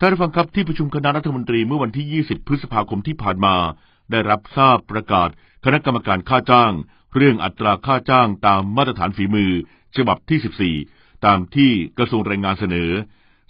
ท่านฟังครับที่ประชุมคณะรัฐมนตรีเมื่อวันที่ 20 พฤษภาคมที่ผ่านมา ได้รับทราบประกาศคณะกรรมการค่าจ้าง เรื่องอัตราค่าจ้างตามมาตรฐานฝีมือ ฉบับที่ 14 ตามที่กระทรวงแรงงานเสนอ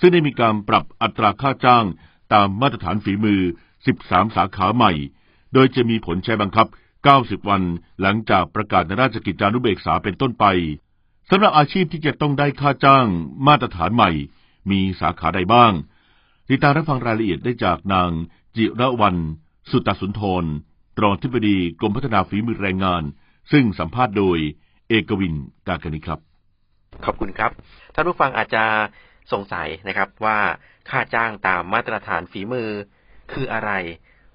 ซึ่งได้มีการปรับอัตราค่าจ้างตามมาตรฐานฝีมือ 13 สาขาใหม่ โดยจะมีผลใช้บังคับ 90 วันหลังจากประกาศในราชกิจจานุเบกษาเป็นต้นไปสำหรับอาชีพที่จะต้องได้ค่าจ้างมาตรฐานใหม่ มีสาขาใดบ้าง ติดตามรับฟังรายละเอียดได้จากนางจิระวันสุตตสุนทรรองทิบดีกรมพัฒนาฝีมือแรงงาน ซึ่งสัมภาษณ์โดยเอกวินกากนิครับ ขอบคุณครับ ท่านผู้ฟังอาจจะสงสัยนะครับว่าค่าจ้างตามมาตรฐานฝีมือคืออะไร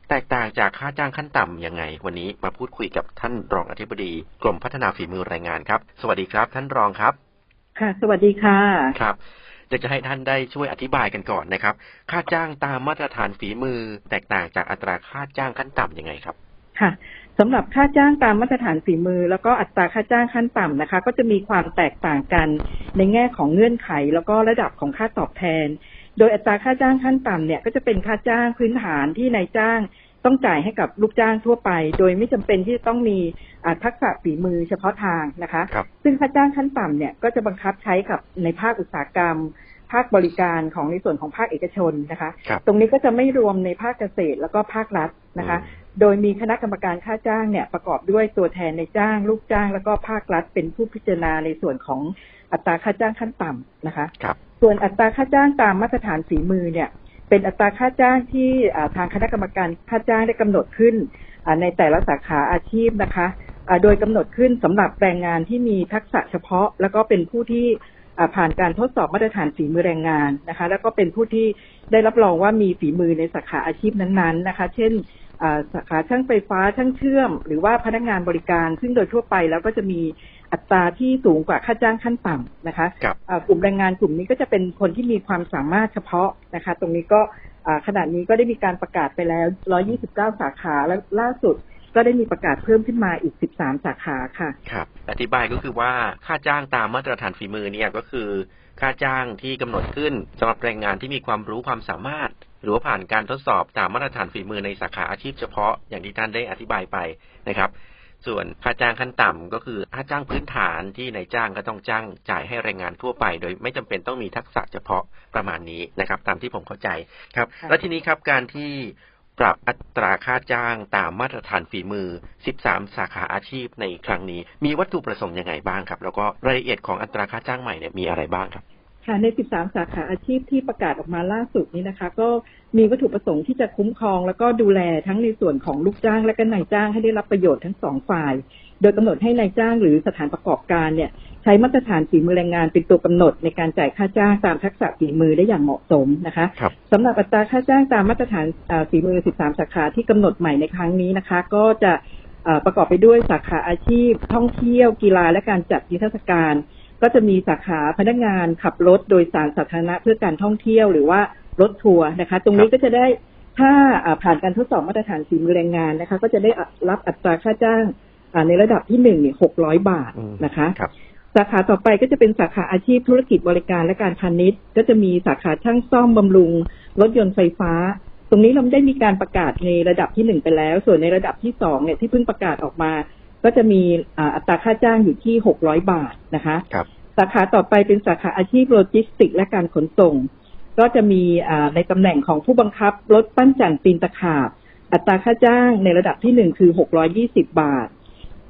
แตกต่างจากค่าจ้างขั้นต่ำยังไง วันนี้มาพูดคุยกับท่านรองอธิบดีกรมพัฒนาฝีมือแรงงานครับ สวัสดีครับ ท่านรองครับ ค่ะ สวัสดีค่ะครับ อยากจะให้ท่านได้ช่วยอธิบายกันก่อนนะครับ ค่าจ้างตามมาตรฐานฝีมือ แตกต่างจากอัตราค่าจ้างขั้นต่ำยังไงครับ ค่ะสำหรับค่าจ้างตามมาตรฐานฝีมือ แล้วก็อัตราค่าจ้างขั้นต่ำนะคะ ก็จะมีความแตกต่างกันในแง่ของเงื่อนไข แล้วก็ระดับของค่าตอบแทน โดยอัตราค่าจ้างขั้นต่ำเนี่ยก็จะเป็นค่าจ้างพื้นฐานที่นายจ้าง ต้องจ่ายให้กับลูกจ้างทั่วไป โดยไม่จำเป็นที่จะต้องมีอ่าทักษะฝีมือเฉพาะทางนะคะครับซึ่งค่าจ้างขั้นต่ำเนี่ยก็จะบังคับใช้กับในภาคอุตสาหกรรม ภาคบริการของในส่วนของภาคเอกชนนะคะครับตรงนี้ก็จะไม่รวมในภาคเกษตรแล้วก็ภาครัฐนะคะ โดยมีคณะกรรมการค่าจ้างเนี่ยประกอบด้วยตัวแทนในจ้าง ลูกจ้าง แล้วก็ภาครัฐ เป็นผู้พิจารณาในส่วนของอัตราค่าจ้างขั้นต่ำนะคะครับส่วนอัตราค่าจ้างตามมาตรฐานฝีมือเนี่ย เป็นอัตราค่าจ้างที่ทางคณะกรรมการค่าจ้างได้กำหนดขึ้นในแต่ละสาขาอาชีพนะคะ โดยกำหนดขึ้นสำหรับแรงงานที่มีทักษะเฉพาะ แล้วก็เป็นผู้ที่ผ่านการทดสอบมาตรฐานฝีมือแรงงานนะคะ แล้วก็เป็นผู้ที่ได้รับรองว่ามีฝีมือในสาขาอาชีพนั้นๆนะคะ เช่นสาขาช่างไฟฟ้าช่างเชื่อม หรือว่าพนักงานบริการ ซึ่งโดยทั่วไปแล้วก็จะมี อัตราที่สูงกว่าค่าจ้างขั้นต่ำนะคะครับอ่ากลุ่มแรงงานกลุ่มนี้ก็จะเป็นคนที่มีความสามารถเฉพาะนะคะ ตรงนี้ก็อ่าขณะนี้ก็ได้มีการประกาศไปแล้ว 129 สาขาและล่าสุดก็ได้มีประกาศเพิ่มขึ้นมาอีก 13 สาขาค่ะ ครับ อธิบายก็คือว่าค่าจ้างตามมาตรฐานฝีมือเนี่ยก็คือ ค่าจ้างที่กำหนดขึ้นสำหรับแรงงานที่มีความรู้ความสามารถ หรือว่าผ่านการทดสอบตามมาตรฐานฝีมือในสาขาอาชีพเฉพาะอย่างที่ท่านได้อธิบายไปนะครับ ส่วนค่าจ้างขั้นต่ำก็คือค่าจ้างพื้นฐานที่นายจ้างก็ต้องจ้างจ่ายให้แรงงานทั่วไป โดยไม่จำเป็นต้องมีทักษะเฉพาะประมาณนี้นะครับ ตามที่ผมเข้าใจครับค่ะและทีนี้ครับการที่ปรับอัตราค่าจ้างตามมาตรฐานฝีมือ 13 สาขาอาชีพในครั้งนี้ มีวัตถุประสงค์ยังไงบ้างครับ แล้วก็รายละเอียดของอัตราค่าจ้างใหม่เนี่ยมีอะไรบ้างครับ ค่ะใน 13 สาขาอาชีพที่ประกาศออกมาล่าสุดนี้นะคะ ก็มีวัตถุประสงค์ที่จะคุ้มครอง แล้วก็ดูแลทั้งในส่วนของลูกจ้างและก็นายจ้างให้ได้รับประโยชน์ทั้งสองฝ่าย โดยกำหนดให้นายจ้างหรือสถานประกอบการเนี่ยใช้มาตรฐานฝีมือแรงงานเป็นตัวกำหนดในการจ่ายค่าจ้างตามทักษะฝีมือได้อย่างเหมาะสมนะคะครับสำหรับอัตราค่าจ้างตามมาตรฐานอ่าฝีมือ 13 สาขาที่กำหนดใหม่ในครั้งนี้นะคะ ก็จะอ่าประกอบไปด้วยสาขาอาชีพ ท่องเที่ยวกีฬาและการจัดนิทรรศการ ก็จะมีสาขาพนักงานขับรถโดยสารสาธารณะเพื่อการท่องเที่ยวหรือว่ารถทัวร์นะคะ ตรงนี้ก็จะได้ถ้าอ่าผ่านการทดสอบมาตรฐานฝีมือแรงงานนะคะ ก็จะได้รับอัตราค่าจ้างอ่าในระดับที่หนึ่งเนี่ยหกร้อยบาทอืมนะคะครับสาขาต่อไปก็จะเป็นสาขาอาชีพธุรกิจบริการและการพาณิชย์ ก็จะมีสาขาช่างซ่อมบำรุง รถยนต์ไฟฟ้า ตรงนี้เราได้มีการประกาศในระดับที่หนึ่งไปแล้ว ส่วนในระดับที่สองเนี่ยที่เพิ่งประกาศออกมา ก็จะมีอ่าอัตราค่าจ้างอยู่ที่หกร้อยบาทนะคะครับสาขาต่อไปเป็นสาขาอาชีพโลจิสติกส์และการขนส่ง ก็จะมีอ่าในตำแหน่งของผู้บังคับรถปั้นจันปีนตะขาบ อัตราค่าจ้างในระดับที่หนึ่งคือหกร้อยี่สิบบาท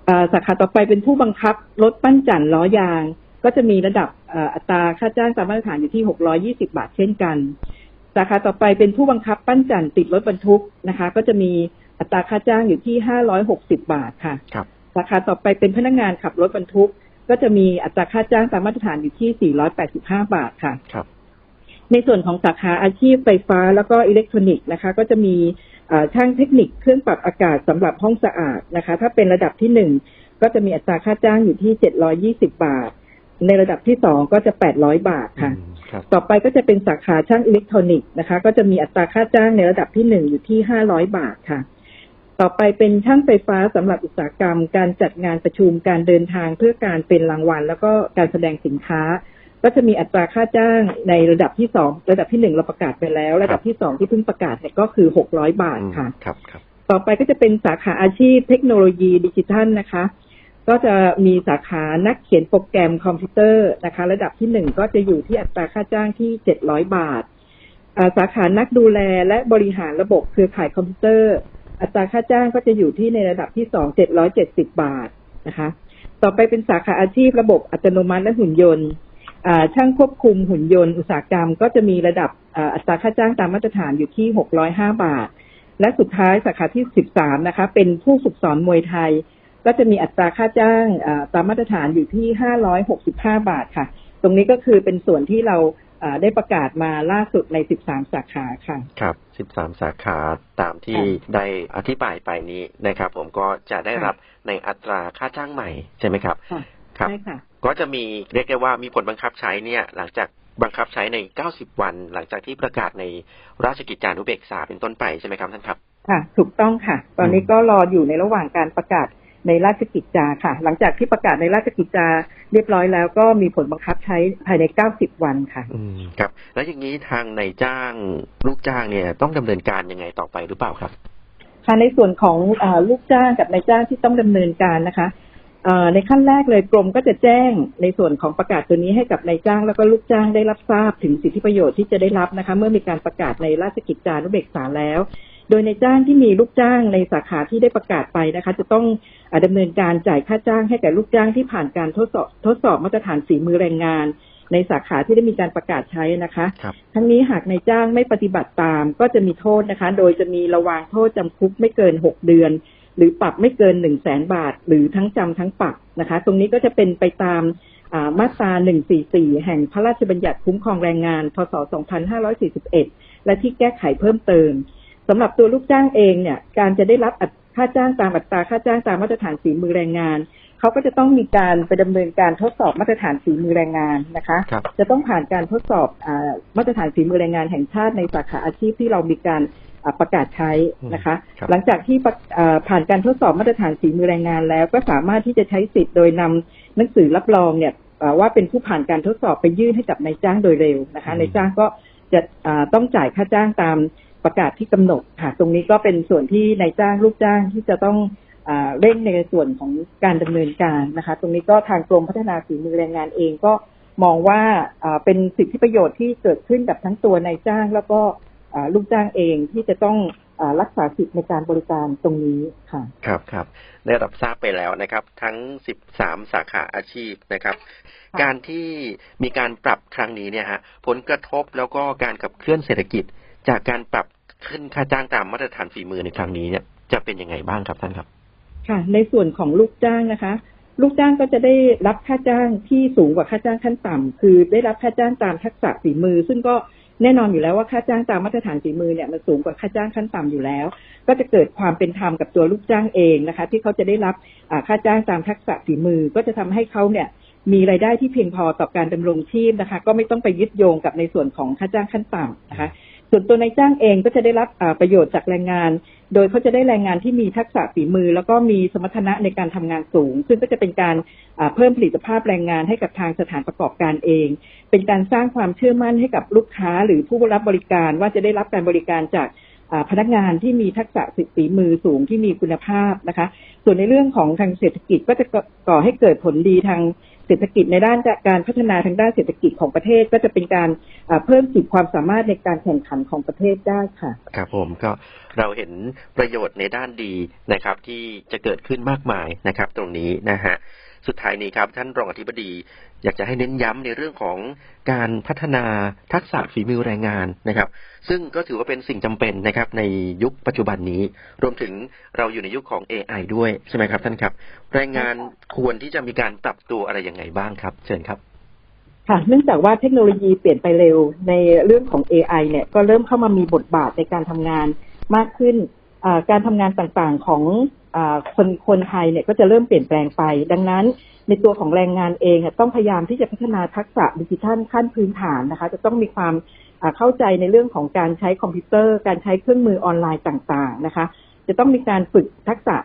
อ่าสาขาต่อไปเป็นผู้บังคับรถปั้นจันล้อยาง ก็จะมีระดับอ่าอัตราค่าจ้างตามมาตรฐานอยู่ที่หกร้อยี่สิบาทเช่นกัน สาขาต่อไปเป็นผู้บังคับปั้นจันติดรถบรรทุกนะคะ ก็จะมีอัตราค่าจ้างอยู่ที่ห้าร้อยหกสิบาทค่ะครับ สาขาต่อไปเป็นพนักงานขับรถบรรทุก ก็จะมีอัตราค่าจ้างตามมาตรฐานอยู่ที่ 485 บาทค่ะครับในส่วนของสาขาอาชีพไฟฟ้าแล้วก็อิเล็กทรอนิกส์นะคะ ก็จะมีเอ่อช่างเทคนิคเครื่องปรับอากาศสำหรับห้องสะอาดนะคะ ถ้าเป็นระดับที่หนึ่งก็จะมีอัตราค่าจ้างอยู่ที่720บาท ในระดับที่สองก็จะ800บาทค่ะอืมครับต่อไปก็จะเป็นสาขาช่างอิเล็กทรอนิกส์นะคะ ก็จะมีอัตราค่าจ้างในระดับที่หนึ่งอยู่ที่500บาทค่ะ ต่อไปเป็นช่างไฟฟ้าสำหรับอุตสาหกรรม การจัดงานประชุมการเดินทางเพื่อการเป็นรางวัล แล้วก็การแสดงสินค้า ก็จะมีอัตราค่าจ้างในระดับที่สองระดับที่หนึ่งเราประกาศไปแล้ว ระดับที่สองที่เพิ่งประกาศเนี่ยก็คือหกร้อยบาทค่ะครับครับต่อไปก็จะเป็นสาขาอาชีพเทคโนโลยีดิจิทัลนะคะ ก็จะมีสาขานักเขียนโปรแกรมคอมพิวเตอร์นะคะ ระดับที่หนึ่งก็จะอยู่ที่อัตราค่าจ้างที่เจ็ดร้อยบาทอ่าสาขานักดูแลและบริหารระบบเครือข่ายคอมพิวเตอร์ อัตราค่าจ้างก็จะอยู่ที่ในระดับที่สองเจ็ดร้อยเจ็ดสิบบาทนะคะ ต่อไปเป็นสาขาอาชีพระบบอัตโนมัติและหุ่นยนต์ช่างควบคุมหุ่นยนต์อุตสาหกรรมก็จะมีระดับอัตราค่าจ้างตามมาตรฐานอยู่ที่หกร้อยห้าบาท และสุดท้ายสาขาที่13นะคะ เป็นผู้ฝึกสอนมวยไทย ก็จะมีอัตราค่าจ้างตามมาตรฐานอยู่ที่565บห้าบาทค่ะ ตรงนี้ก็คือเป็นส่วนที่เรา ได้ประกาศมาล่าสุดใน 13 สาขาค่ะ ครับ 13 สาขาตามที่ค่ะได้อธิบายไปนี้นะครับ ผมก็จะได้รับในอัตราค่าจ้างใหม่ใช่ไหมครับค่ะครับใช่ค่ะ ก็จะมีเรียกได้ว่ามีผลบังคับใช้เนี่ยหลังจากบังคับใช้ใน 90 วัน หลังจากที่ประกาศในราชกิจจานุเบกษาเป็นต้นไปใช่ไหมครับท่านครับ ค่ะ ถูกต้องค่ะ ตอนนี้ก็รออยู่ในระหว่างการประกาศ ในราชกิจจาค่ะ หลังจากที่ประกาศในราชกิจจาเรียบร้อยแล้วก็มีผลบังคับใช้ภายใน 90 วันค่ะ อืมครับ แล้วอย่างนี้ทางในายจ้างลูกจ้างเนี่ยต้องดำเนินการยังไงต่อไปหรือเปล่าครับ ค่ะในส่วนของอาลูกจ้างกับนายจ้างที่ต้องดำเนินการนะคะเอ่อในขั้นแรกเลยกรมก็จะแจ้งในส่วนของประกาศตัวนี้ให้กับนายจ้าง แล้วก็ลูกจ้างได้รับทราบถึงสิทธิประโยชน์ที่จะได้รับนะคะ เมื่อมีการประกาศในราชกิจจานุเบกษาแล้ว โดยนายจ้างที่มีลูกจ้างในสาขาที่ได้ประกาศไปนะคะ จะต้องอาดำเนินการจ่ายค่าจ้างให้แก่ลูกจ้างที่ผ่านการทดสอบทดสอบมาตรฐานฝีมือแรงงาน ในสาขาที่ได้มีการประกาศใช้นะคะครับทั้งนี้หากนายจ้างไม่ปฏิบัติตามก็จะมีโทษนะคะ โดยจะมีระวางโทษจำคุกไม่เกิน6เดือนหรือปรับไม่เกิน1 0 0 0 0แสนบาท หรือทั้งจำทั้งปรับนะคะ ตรงนี้ก็จะเป็นไปตามอ่ามาตรา 144 แห่งพระราชบัญญัติคุ้มครองแรงงาน พศ 2541 และที่แก้ไขเพิ่มเติม สำหรับตัวลูกจ้างเองเนี่ย การจะได้รับอัตค่าจ้างตามอัตราค่าจ้างตามมาตรฐานฝีมือแรงงานเขาก็จะต้องมีการไปดำเนินการทดสอบมาตรฐานฝีมือแรงงานนะคะครับจะต้องผ่านการทดสอบอามาตรฐานฝีมือแรงงานแห่งชาติในสาขาอาชีพที่เรามีการอ่าประกาศใช้นะคะครับหลังจากที่ประอ่าผ่านการทดสอบมาตรฐานฝีมือแรงงานแล้ว ก็สามารถที่จะใช้สิทธิ์โดยนำหนังสือรับรองเนี่ยอ่าว่าเป็นผู้ผ่านการทดสอบไปยื่นให้กับนายจ้างโดยเร็วนะคะนายจ้างก็จะอ่าต้องจ่ายค่าจ้างตาม ประกาศที่กำหนดค่ะ ตรงนี้ก็เป็นส่วนที่นายจ้างลูกจ้างที่จะต้องอ่าเร่งในส่วนของการดำเนินการนะคะ ตรงนี้ก็ทางกรมพัฒนาฝีมือแรงงานเองก็มองว่าอ่าเป็นสิทธิประโยชน์ที่เกิดขึ้นกับทั้งตัวนายจ้าง แล้วก็อ่าลูกจ้างเองที่จะต้องอารักษาสิทธิในการบริการตรงนี้ค่ะ ครับครับได้รับทราบไปแล้วนะครับ ทั้ง 13 สาขาอาชีพนะครับค่ะการที่มีการปรับครั้งนี้เนี่ยฮะผลกระทบแล้วก็การขับเคลื่อนเศรษฐกิจ จากการปรับขึ้นค่าจ้างตามมาตรฐานฝีมือในครั้งนี้เนี่ยจะเป็นยังไงบ้างครับท่านครับ ค่ะ ในส่วนของลูกจ้างนะคะ ลูกจ้างก็จะได้รับค่าจ้างที่สูงกว่าค่าจ้างขั้นต่ำคือได้รับค่าจ้างตามทักษะฝีมือ ซึ่งก็แน่นอนอยู่แล้วว่าค่าจ้างตามมาตรฐานฝีมือเนี่ยมันสูงกว่าค่าจ้างขั้นต่ำอยู่แล้ว ก็จะเกิดความเป็นธรรมกับตัวลูกจ้างเองนะคะ ที่เขาจะได้รับค่าจ้างตามทักษะฝีมือ ก็จะทำให้เขาเนี่ยมีรายได้ที่เพียงพอต่อการดำรงชีพนะคะ ก็ไม่ต้องไปยึดโยงกับในส่วนของค่าจ้างขั้นต่ำนะคะ ส่วนตัวนายจ้างเองก็จะได้รับประโยชน์จากแรงงาน โดยเขาจะได้แรงงานที่มีทักษะฝีมือ แล้วก็มีสมรรถนะในการทำงานสูง ซึ่งก็จะเป็นการเพิ่มผลิตภาพแรงงานให้กับทางสถานประกอบการเอง เป็นการสร้างความเชื่อมั่นให้กับลูกค้าหรือผู้รับบริการว่าจะได้รับการบริการจาก พนักงานที่มีทักษะฝีมือสูงที่มีคุณภาพนะคะ ส่วนในเรื่องของทางเศรษฐกิจก็จะก่อให้เกิดผลดีทางเศรษฐกิจในด้านการพัฒนาทางด้านเศรษฐกิจของประเทศ ก็จะเป็นการเพิ่มขีดความสามารถในการแข่งขันของประเทศได้ค่ะ ครับผมก็เราเห็นประโยชน์ในด้านดีนะครับ ที่จะเกิดขึ้นมากมายนะครับ ตรงนี้นะฮะ สุดท้ายนี้ครับ ท่านรองอธิบดี อยากจะให้เน้นย้ำในเรื่องของการพัฒนาทักษะฝีมือแรงงานนะครับ ซึ่งก็ถือว่าเป็นสิ่งจำเป็นนะครับ ในยุคปัจจุบันนี้ รวมถึงเราอยู่ในยุคของ AI ด้วยใช่ไหมครับท่านครับ แรงงานควรที่จะมีการปรับตัวอะไรยังไงบ้างครับ เชิญครับค่ะเนื่องจากว่าเทคโนโลยีเปลี่ยนไปเร็วในเรื่องของ AI เนี่ยก็เริ่มเข้ามามีบทบาทในการทำงานมากขึ้นการทำงานต่างๆของ คนคนไทยเนี่ยก็จะเริ่มเปลี่ยนแปลงไป ดังนั้น ในตัวของแรงงานเองอะต้องพยายามที่จะพัฒนาทักษะดิจิทัลขั้นพื้นฐานนะคะ จะต้องมีความเข้าใจในเรื่องของการใช้คอมพิวเตอร์ การใช้เครื่องมือออนไลน์ต่างๆนะคะ จะต้องมีการฝึกทักษะ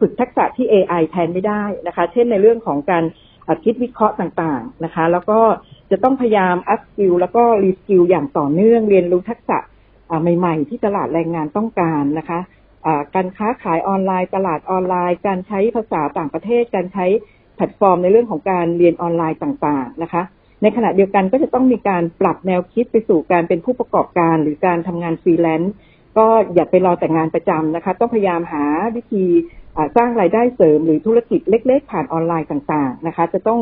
ฝึกทักษะที่ AI แทนไม่ได้นะคะ เช่นในเรื่องของการคิดวิเคราะห์ต่างๆนะคะ แล้วก็จะต้องพยายามอัพสกิลแล้วก็รีสกิลอย่างต่อเนื่องเรียนรู้ทักษะใหม่ ๆ ที่ตลาดแรงงานต้องการนะคะ การค้าขายออนไลน์ ตลาดออนไลน์ การใช้ภาษาต่างประเทศ การใช้แพลตฟอร์มในเรื่องของการเรียนออนไลน์ต่างๆนะคะ ในขณะเดียวกันก็จะต้องมีการปรับแนวคิดไปสู่การเป็นผู้ประกอบการ หรือการทำงานฟรีแลนซ์ก็อย่าไปรอแต่งานประจำนะคะ ต้องพยายามหาวิธีสร้างรายได้เสริม หรือธุรกิจเล็ก ๆ ผ่านออนไลน์ต่างๆนะคะ จะต้อง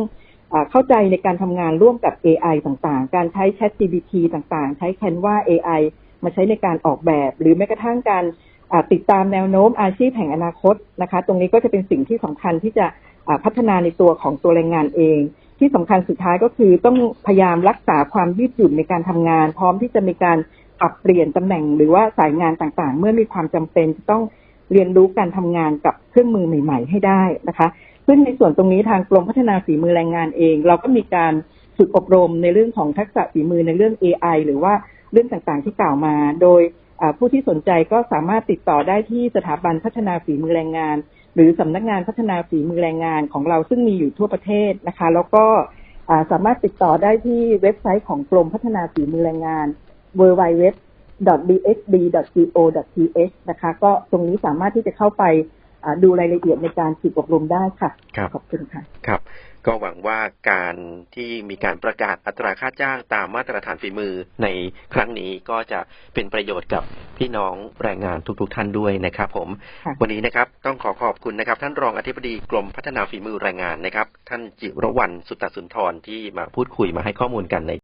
เข้าใจในการทำงานร่วมกับ AI ต่างๆ การใช้ Chat GPT ต่างๆ ใช้ Canva AI มาใช้ในการออกแบบ หรือแม้กระทั่งการ ติดตามแนวโน้มอาชีพแห่งอนาคตนะคะ ตรงนี้ก็จะเป็นสิ่งที่สำคัญที่จะพัฒนาในตัวของตัวแรงงานเอง ที่สำคัญสุดท้ายก็คือต้องพยายามรักษาความยืดหยุ่นในการทำงาน พร้อมที่จะมีการปรับเปลี่ยนตำแหน่ง หรือว่าสายงานต่างๆ เมื่อมีความจำเป็นจะต้องเรียนรู้การทำงานกับเครื่องมือใหม่ ๆ ให้ได้นะคะซึ่งในส่วนตรงนี้ทางกรมพัฒนาฝีมือแรงงานเอง เราก็มีการฝึกอบรมในเรื่องของทักษะฝีมือในเรื่อง AI หรือว่าเรื่องต่างๆที่กล่าวมา โดย ผู้ที่สนใจก็สามารถติดต่อได้ที่สถาบันพัฒนาฝีมือแรงงาน หรือสำนักงานพัฒนาฝีมือแรงงานของเราซึ่งมีอยู่ทั่วประเทศนะคะ แล้วก็สามารถติดต่อได้ที่เว็บไซต์ของกรมพัฒนาฝีมือแรงงาน w w w bsd.go.th นะคะ ก็ตรงนี้สามารถที่จะเข้าไป ดูรายละเอียดในการฝึกอบรมได้ค่ะครับขอบคุณค่ะครับ ก็หวังว่าการที่มีการประกาศอัตราค่าจ้างตามมาตรฐานฝีมือในครั้งนี้ก็จะเป็นประโยชน์กับพี่น้องแรงงานทุก ๆ ท่านด้วยนะครับ ผมค่ะวันนี้นะครับต้องขอขอบคุณนะครับ ท่านรองอธิบดีกรมพัฒนาฝีมือแรงงานนะครับ ท่านจิรวรรณสุตตสุนทรที่มาพูดคุยมาให้ข้อมูลกันใน